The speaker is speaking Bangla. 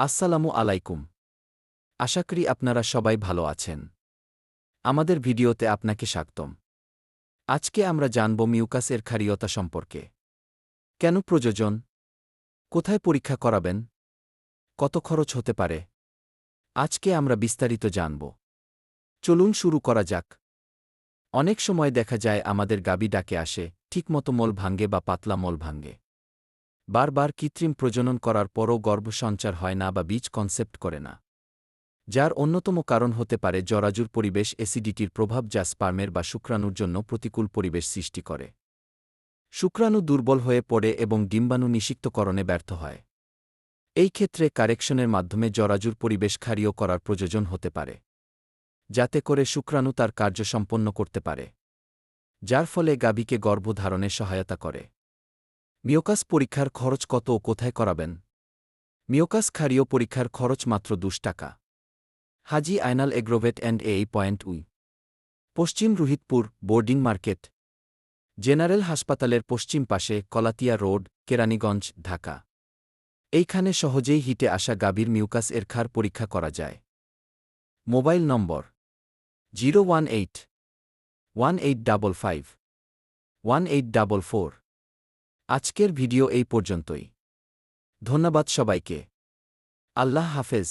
আসসালামু আলাইকুম। আশা করি আপনারা সবাই ভালো আছেন। আমাদের ভিডিওতে আপনাকে স্বাগতম। আজকে আমরা জানব মিউকাসের ক্ষারীয়তা সম্পর্কে। কেন প্রযোজন? কোথায় পরীক্ষা করাবেন? কত খরচ হতে পারে? আজকে আমরা বিস্তারিত জানব। চলুন শুরু করা যাক। অনেক সময় দেখা যায় আমাদের গাবি ডাকে আসে, ঠিকমতো মল ভাঙ্গে বা পাতলা মল ভাঙ্গে বারবার কৃত্রিম প্রজনন করার পরও গর্ভসঞ্চার হয় না বা বীজ কনসেপ্ট করে না। যার অন্যতম কারণ হতে পারে জরাজুর পরিবেশ অ্যাসিডিটির প্রভাব যা স্পার্মের বা শুক্রাণুর জন্য প্রতিকূল পরিবেশ সৃষ্টি করে। শুক্রাণু দুর্বল হয়ে পড়ে এবং ডিম্বাণু নিষিক্তকরণে ব্যর্থ হয়। এই ক্ষেত্রে কারেকশনের মাধ্যমে জরাজুর পরিবেশ ক্ষারীয় করার প্রয়োজন হতে পারে, যাতে করে শুক্রাণু তার কার্য সম্পন্ন করতে পারে, যার ফলে গাভীকে গর্ভধারণে সহায়তা করে। মিওকাস পরীক্ষার খরচ কত ও কোথায় করাবেন? মিওকাস ক্ষারীয় পরীক্ষার খরচ মাত্র দুশ টাকা। হাজি আয়নাল এগ্রোভেট অ্যান্ড এই পয়েন্ট উই। পশ্চিম রুহিতপুর, বোর্ডিং মার্কেট। জেনারেল হাসপাতালের পশ্চিম পাশে কলাতিয়া রোড, কেরানীগঞ্জ, ঢাকা। এইখানে সহজেই হিটে আসা গাভীর মিউকাস এর খার পরীক্ষা করা যায়। Mobile number zero one eight one eight double five one eight double four. আজকের ভিডিও এই পর্যন্তই। ধন্যবাদ সবাইকে। আল্লাহ হাফেজ।